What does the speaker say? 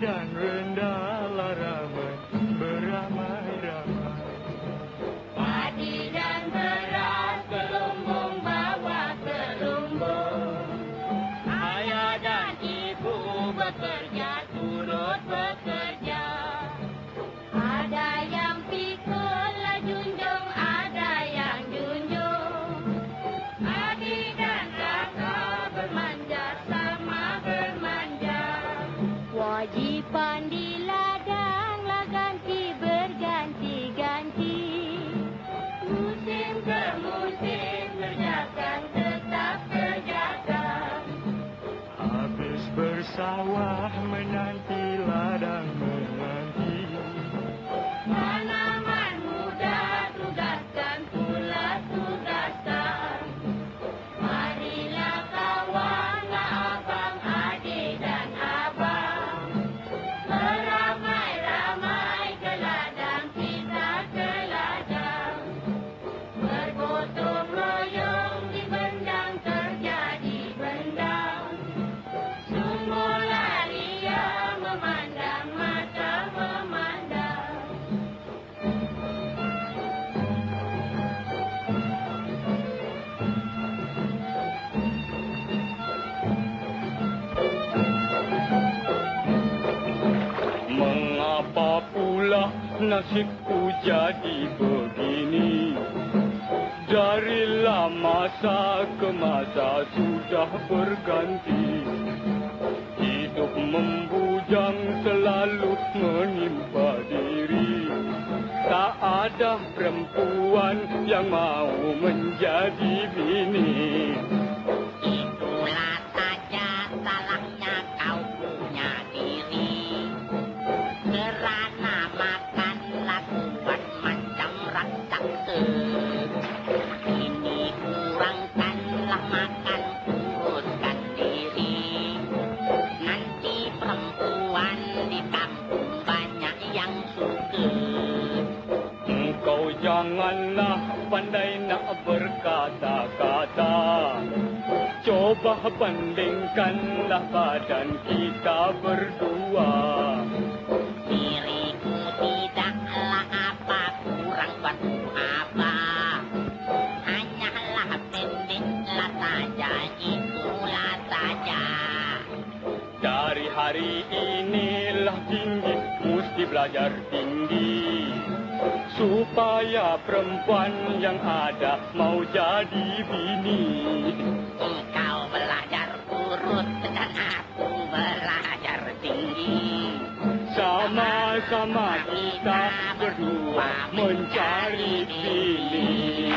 done, run, dun. Bersawah menanti ladang menanti. Pula nasibku jadi begini? Darilah masa ke masa sudah berganti. Hidup membujang selalu menimpa diri. Tak ada perempuan yang mau menjadi bini janganlah pandai nak berkata-kata. Coba bandingkanlah badan kita berdua. Diriku tidaklah apa kurang batu apa. Hanyalah pendeklah saja itulah saja. Dari hari inilah tinggi Mesti belajar tinggi Supaya perempuan yang ada Mau jadi bini. Engkau belajar urut dan aku belajar tinggi. Sama-sama kita berdua mencari bini